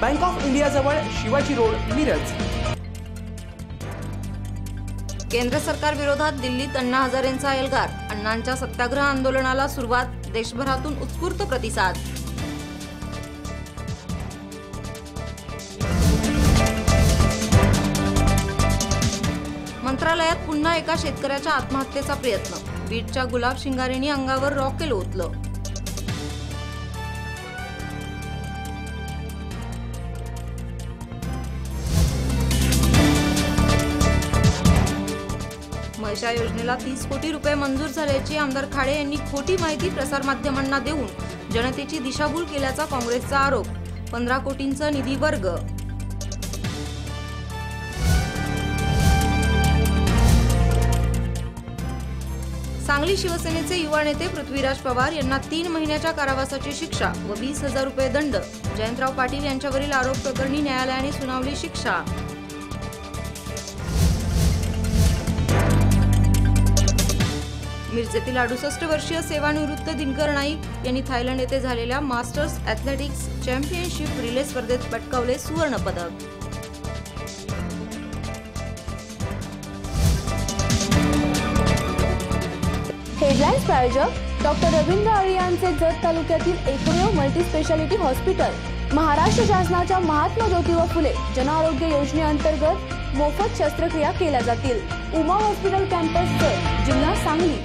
Bank of India जवळ Shivaji road Miraj. केंद्र सरकार विरोधात दिल्लीत अण्णा हजारेंचा एल्गार. अण्णांच्या सत्याग्रह आंदोलनाला सुरुवात देशभरातून उत्स्फूर्त प्रतिसाद. मंत्रालयात पुन्हा एका शेतकऱ्याच्या आत्महत्येचा प्रयत्न. बीडच्या गुलाब शिंगारेंनी अंगावर रॉकेल ओतलं. महेशा योजनेला तीस कोटी रुपये मंजूर झाल्याची आमदार खाडे यांनी खोटी माहिती प्रसारमाध्यमांना देऊन जनतेची दिशाभूल केल्याचा काँग्रेसचा आरोप. पंधरा कोटींचा निधी वर्ग. सांगली शिवसेनेचे युवा नेते पृथ्वीराज पवार यांना तीन महिन्याच्या कारावासाची शिक्षा व वीस हजार रुपये दंड. जयंतराव पाटील यांच्यावरील आरोप प्रकरणी न्यायालयाने सुनावली शिक्षा. मिरजेतील अडुसष्ट वर्षीय सेवानिवृत्त दिनकर नाईक यांनी थायलंड येथे झालेल्या मास्टर्स ॲथलेटिक्स चॅम्पियनशिप रिले स्पर्धेत पटकावले सुवर्णपदक. हेडलाईन्स प्रायोजक डॉक्टर रवींद्र अळी यांचे जत तालुक्यातील एकमेव मल्टीस्पेशालिटी हॉस्पिटल महाराष्ट्र शासनाच्या महात्मा ज्योतिबा फुले जनआरोग्य योजनेअंतर्गत मोफत शस्त्रक्रिया केल्या जातील. उमा हॉस्पिटल कॅम्पस जिल्हा सांगली.